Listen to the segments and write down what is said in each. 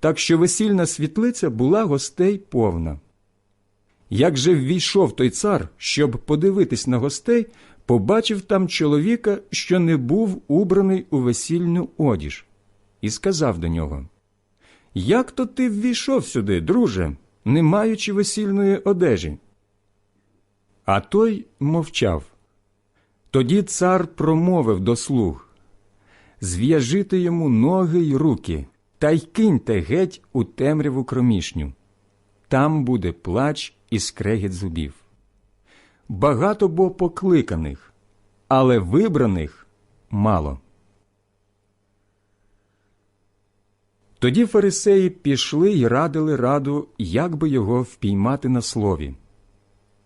так що весільна світлиця була гостей повна. Як же ввійшов той цар, щоб подивитись на гостей, побачив там чоловіка, що не був убраний у весільну одіж, і сказав до нього Як то ти ввійшов сюди, друже, не маючи весільної одежі? А той мовчав. Тоді цар промовив до слуг Зв'яжите йому ноги й руки, та й киньте геть у темряву кромішню. Там буде плач і скрегіт зубів. Багато бо покликаних, але вибраних мало. Тоді фарисеї пішли й радили раду, як би його впіймати на слові,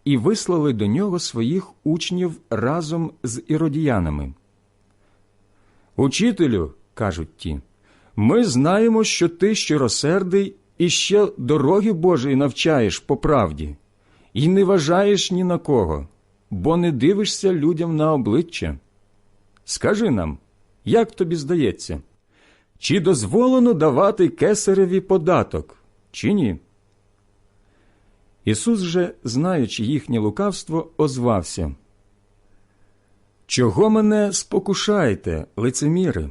і вислали до нього своїх учнів разом з іродіянами. Учителю, кажуть ті, ми знаємо, що ти щиросердий і ще дороги Божої навчаєш по правді, і не вважаєш ні на кого, бо не дивишся людям на обличчя. Скажи нам, як тобі здається, чи дозволено давати кесареві податок, чи ні? Ісус же, знаючи їхнє лукавство, озвався. Чого мене спокушаєте, лицеміри?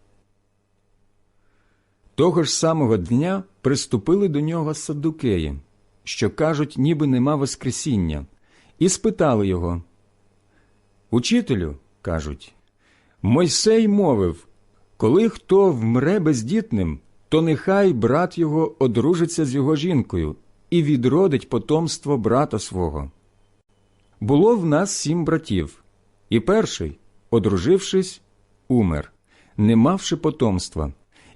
Того ж самого дня приступили до нього саддукеї, що кажуть, ніби нема Воскресіння, і спитали його. Учителю, кажуть, Мойсей мовив, коли хто вмре бездітним, то нехай брат його одружиться з його жінкою і відродить потомство брата свого. Було в нас сім братів, і перший, одружившись, умер, не мавши потомства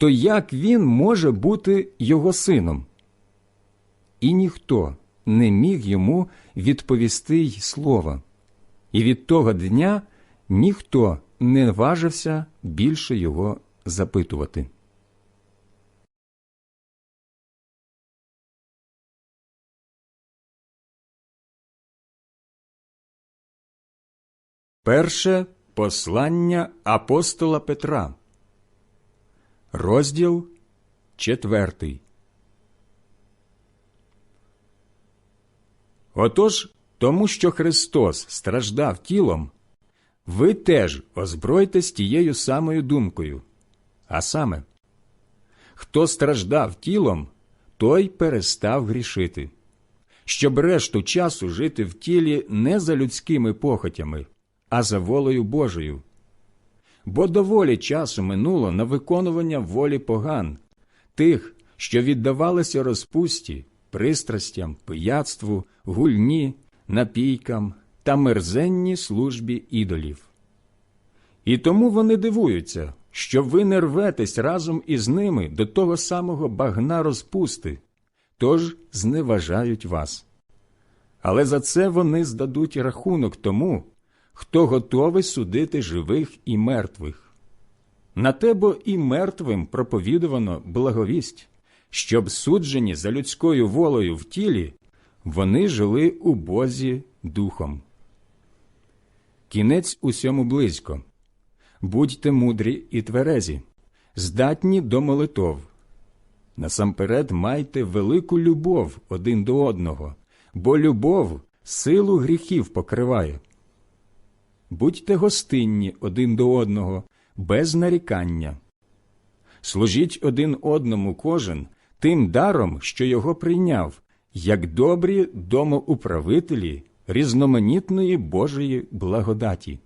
то як він може бути його сином? І ніхто не міг йому відповісти й слова, і від того дня ніхто не важився більше його запитувати. Перше послання апостола Петра, розділ четвертий. Отож, тому що Христос страждав тілом, ви теж озбройтесь тією самою думкою. А саме, хто страждав тілом, той перестав грішити, щоб решту часу жити в тілі не за людськими похотями, а за волею Божою. Бо доволі часу минуло на виконування волі поган, тих, що віддавалися розпусті, пристрастям, пияцтву, гульні, напійкам та мерзенній службі ідолів. І тому вони дивуються, що ви не рветесь разом із ними до того самого багна розпусти, тож зневажають вас. Але за це вони здадуть рахунок тому, хто готовий судити живих і мертвих. На те бо і мертвим проповідувано благовість, щоб суджені за людською волею в тілі, вони жили у Бозі духом. Кінець усьому близько. Будьте мудрі і тверезі, здатні до молитов. Насамперед майте велику любов один до одного, бо любов силу гріхів покриває. Будьте гостинні один до одного, без нарікання. Служіть один одному кожен тим даром, що його прийняв, як добрі домоуправителі різноманітної Божої благодаті.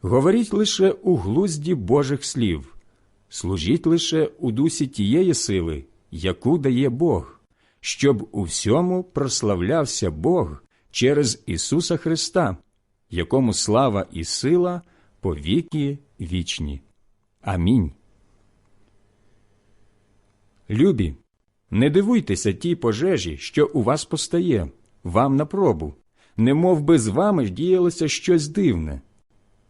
Говоріть лише у глузді Божих слів, служіть лише у дусі тієї сили, яку дає Бог, щоб у всьому прославлявся Бог через Ісуса Христа, якому слава і сила по віки вічні. Амінь. Любі, не дивуйтеся тій пожежі, що у вас постає, вам на пробу, не мов би з вами діялося щось дивне.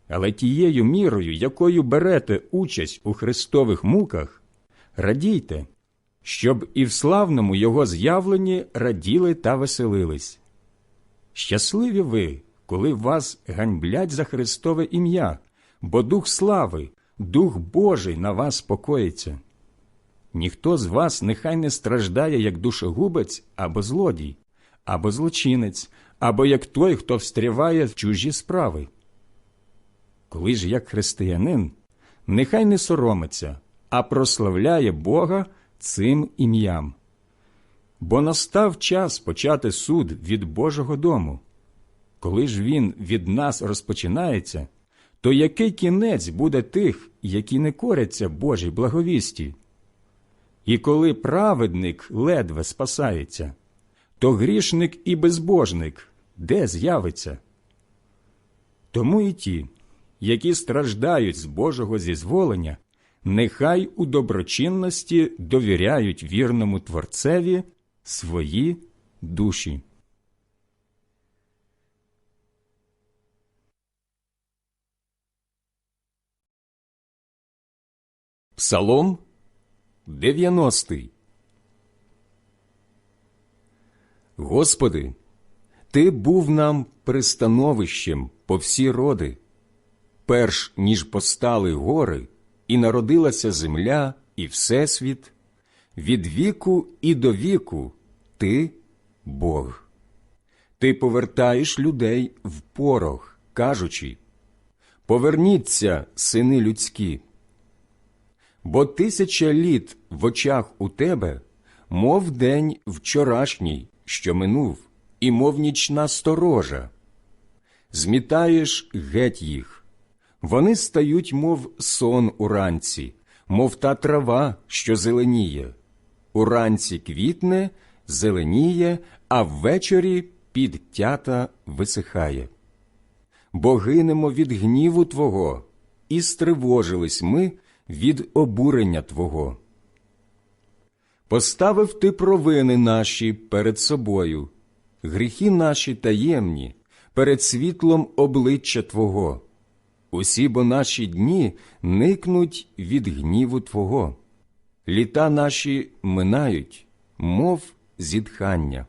Але тією мірою, якою берете участь у Христових муках, радійте, щоб і в славному Його з'явленні раділи та веселились. Щасливі ви, коли вас ганьблять за Христове ім'я, бо Дух слави, Дух Божий на вас покоїться. Ніхто з вас нехай не страждає як душогубець або злодій, або злочинець, або як той, хто встріває в чужі справи. Коли ж як християнин, нехай не соромиться, а прославляє Бога цим ім'ям. Бо настав час почати суд від Божого дому. Коли ж він від нас розпочинається, то який кінець буде тих, які не коряться Божій благовісті? І коли праведник ледве спасається, то грішник і безбожник де з'явиться? Тому і ті, які страждають з Божого зізволення, нехай у доброчинності довіряють вірному Творцеві свої душі. Псалом 90 Господи, Ти був нам пристановищем по всі роди, перш ніж постали гори, і народилася земля і всесвіт, від віку і до віку Ти Бог. Ти повертаєш людей в порох, кажучи Поверніться, сини людські. Бо тисяча літ в очах у тебе, мов день вчорашній, що минув, і мов нічна сторожа. Змітаєш геть їх. Вони стають, мов сон уранці, мов та трава, що зеленіє. Уранці квітне, зеленіє, а ввечері підтята висихає. Бо гинемо від гніву Твого, і стривожились ми від обурення Твого. Поставив ти провини наші перед собою, гріхи наші таємні, перед світлом обличчя Твого. Усі бо наші дні никнуть від гніву Твого, літа наші минають, мов зітхання.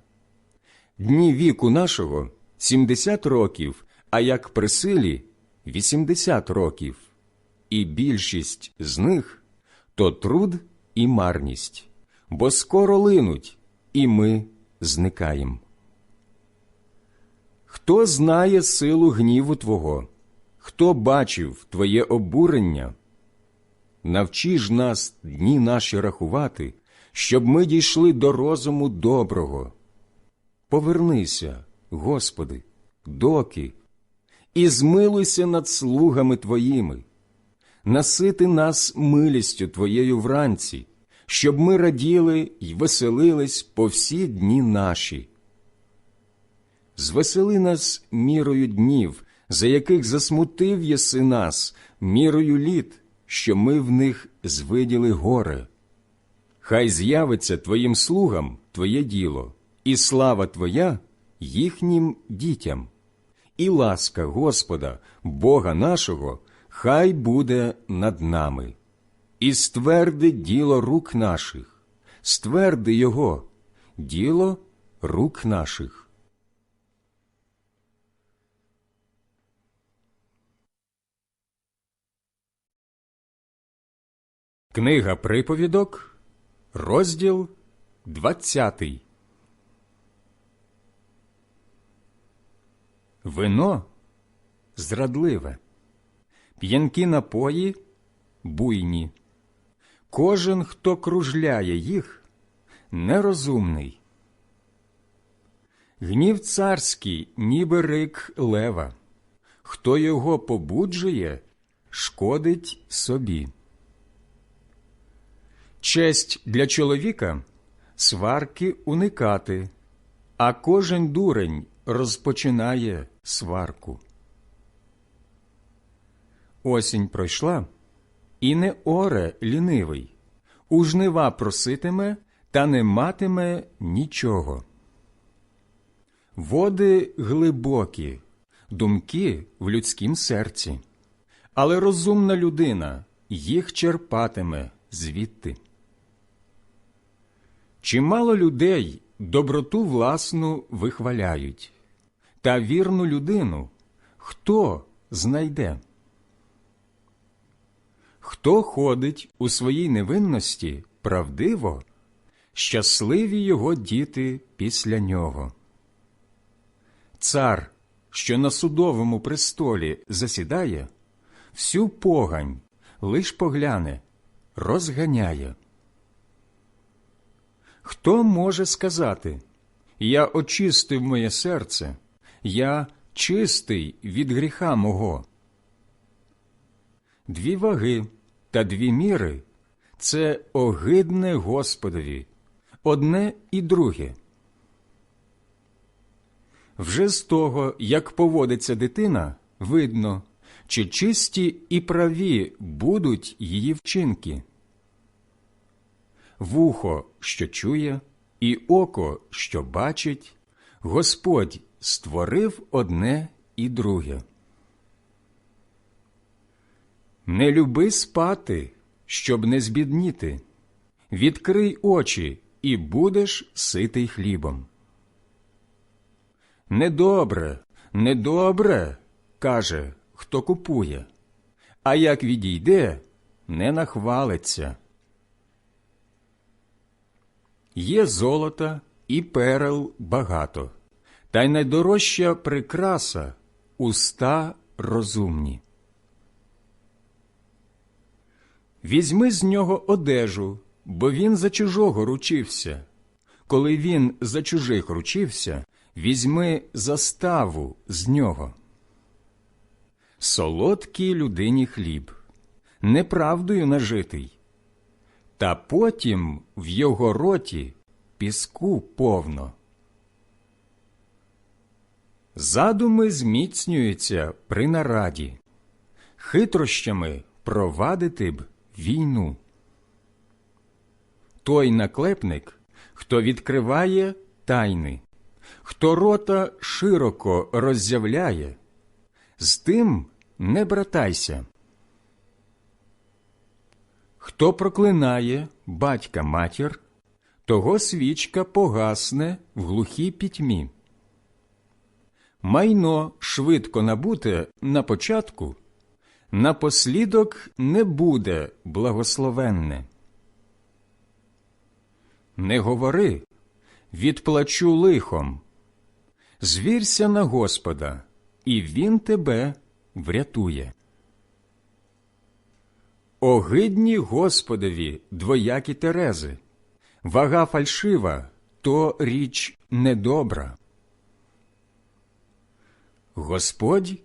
Дні віку нашого сімдесят років, а як при силі вісімдесят років, і більшість з них то труд і марність, бо скоро линуть, і ми зникаємо. Хто знає силу гніву Твого? Хто бачив Твоє обурення? Навчи ж нас дні наші рахувати, щоб ми дійшли до розуму доброго. Повернися, Господи, доки, і змилуйся над слугами Твоїми, насити нас милістю Твоєю вранці, щоб ми раділи й веселились по всі дні наші. Звесели нас мірою днів, за яких засмутив єси нас, мірою літ, що ми в них звиділи горе. Хай з'явиться Твоїм слугам Твоє діло, і слава Твоя їхнім дітям, і ласка Господа, Бога нашого, хай буде над нами, і стверди діло рук наших, стверди Його, діло рук наших. Книга приповідок, розділ двадцятий. Вино зрадливе, п'янкі напої буйні. Кожен, хто кружляє їх, нерозумний. Гнів царський, ніби рик лева. Хто його побуджує, шкодить собі. Честь для чоловіка сварки уникати, а кожен дурень розпочинає сварку. Осінь пройшла, і не оре лінивий, у жнива проситиме та не матиме нічого. Води глибокі, думки в людськім серці, але розумна людина їх черпатиме звідти. Чимало людей доброту власну вихваляють, та вірну людину хто знайде? Хто ходить у своїй невинності правдиво, щасливі його діти після нього. Цар, що на судовому престолі засідає, всю погань лиш погляне, розганяє. Хто може сказати Я очистив моє серце, я чистий від гріха мого? Дві ваги та дві міри це огидне Господові, одне і друге. Вже з того, як поводиться дитина, видно, чи чисті і праві будуть її вчинки. Вухо, що чує, і око, що бачить, Господь створив одне і друге. Не люби спати, щоб не збідніти. Відкрий очі, і будеш ситий хлібом. Недобре, недобре, каже, хто купує, а як відійде, не нахвалиться. Є золота і перел багато, та й найдорожча прикраса уста розумні. Візьми з нього одежу, бо він за чужого ручився. Коли він за чужих ручився, візьми заставу з нього. Солодкий людині хліб, неправдою нажитий, та потім в його роті піску повно. Задуми зміцнюються при нараді, хитрощами провадити б війну. Той наклепник, хто відкриває тайни, хто рота широко роззявляє, з тим не братайся. Хто проклинає батька матір, того свічка погасне в глухій пітьмі. Майно швидко набуте на початку, напослідок не буде благословенне. Не говори, відплачу лихом. Звірся на Господа, і Він тебе врятує. Огидні Господові двоякі терези, вага фальшива то річ недобра. Господь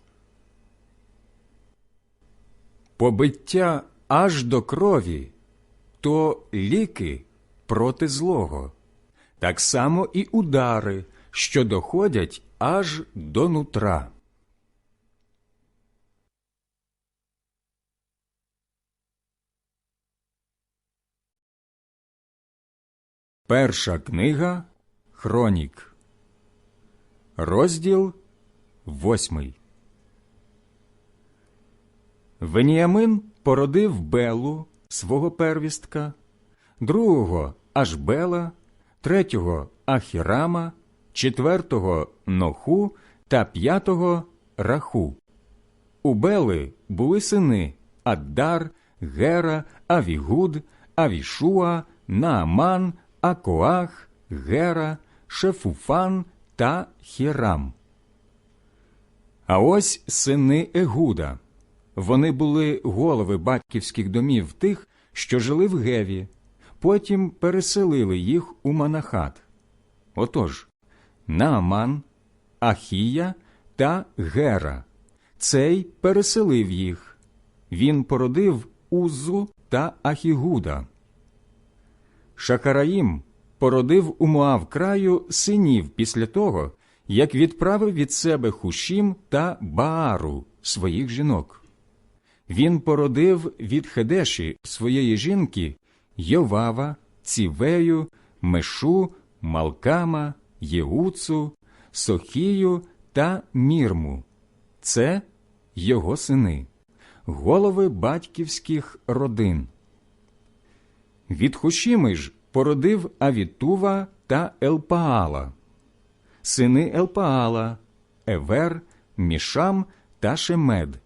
Побиття аж до крові то ліки проти злого, так само і удари, що доходять аж до нутра. Перша книга Хронік, розділ восьмий. Веніамин породив Белу свого первістка, другого Ашбела, третього Ахірама, четвертого Ноху та п'ятого Раху. У Бели були сини Аддар, Гера, Авігуд, Авішуа, Нааман, Акоах, Гера, Шефуфан та Хірам. А ось сини Егуда. Вони були голови батьківських домів тих, що жили в Геві, потім переселили їх у Манахат. Отож, Нааман, Ахія та Гера. Цей переселив їх. Він породив Узу та Ахігуда. Шахараїм породив у Моав краю синів після того, як відправив від себе Хушім та Баару своїх жінок. Він породив від Хедеші своєї жінки Йовава, Цівею, Мешу, Малкама, Єуцу, Сохію та Мірму. Це його сини, голови батьківських родин. Від Хушіми ж породив Авітува та Елпаала, сини Елпаала, Евер, Мішам та Шемед.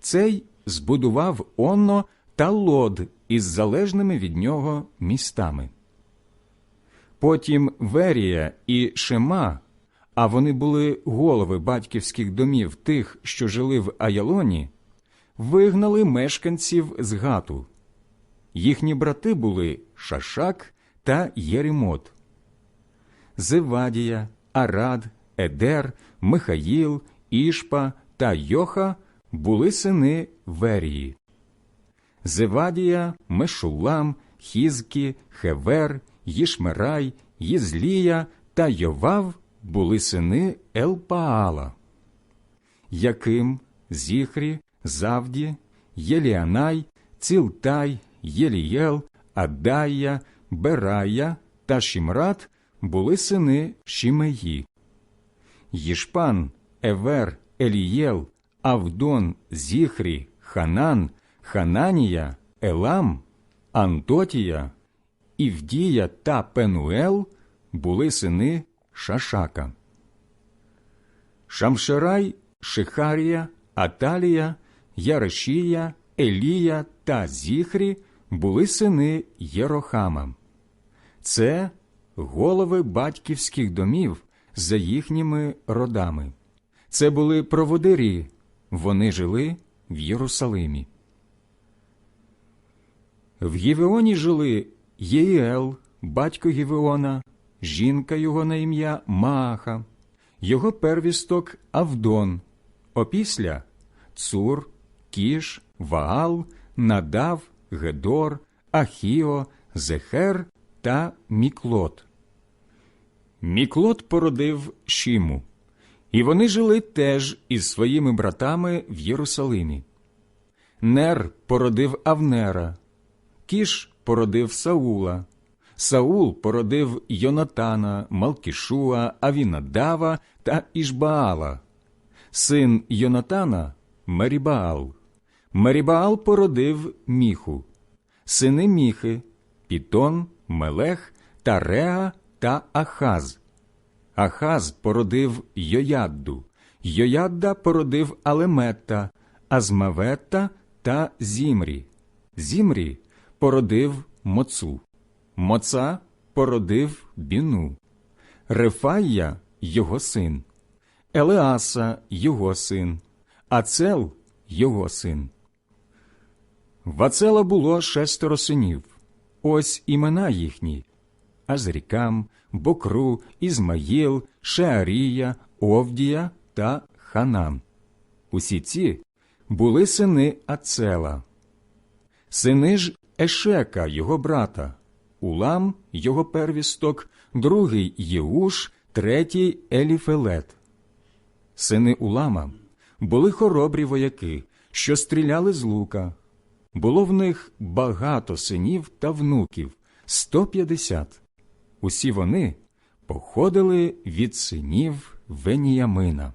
Цей збудував Онно та Лод із залежними від нього містами. Потім Верія і Шема, а вони були голови батьківських домів тих, що жили в Аялоні, вигнали мешканців з Гату. Їхні брати були Шашак та Єремот. Зевадія, Арад, Едер, Михаїл, Ішпа та Йоха були сини Верії. Зевадія, Мешулам, Хізкі, Хевер, Їшмерай, Їзлія та Йовав були сини Елпаала. Яким, Зіхрі, Завді, Єліанай, Цілтай, Єлієл, Адая, Берая та Шімрат були сини Шімеї. Їшпан, Евер, Елієл, Авдон, Зіхрі, Ханан, Хананія, Елам, Антотія, Івдія та Пенуел були сини Шашака. Шамшерай, Шихарія, Аталія, Ярешія, Елія та Зіхрі були сини Єрохама. Це голови батьківських домів за їхніми родами. Це були проводирі, вони жили в Єрусалимі. В Євеоні жили Єїел, батько Євеона, жінка його на ім'я Мааха, його первісток Авдон, опісля Цур, Кіш, Ваал, Надав, Гедор, Ахіо, Зехер та Міклот. Міклот породив Шіму, і вони жили теж із своїми братами в Єрусалимі. Нер породив Авнера, Кіш породив Саула, Саул породив Йонатана, Малкішуа, Авінадава та Ішбаала, син Йонатана Мерібаал. Мерібаал породив Міху, сини Міхи, Пітон, Мелех, Тареа та Ахаз. Ахаз породив Йоядду, Йоядда породив Алеметта, Азмаветта та Зімрі. Зімрі породив Моцу. Моца породив Біну. Рефая його син, Елеаса його син, Ацел його син. В Ацела було шестеро синів. Ось імена їхні Азрікам, Бокру, Ізмаїл, Шеарія, Овдія та Ханан. Усі ці були сини Ацела. Сини ж Ешека, його брата, Улам, його первісток, другий Єуш, третій Еліфелет. Сини Улама були хоробрі вояки, що стріляли з лука. Було в них багато синів та внуків сто п'ятдесят. Усі вони походили від синів Веніямина.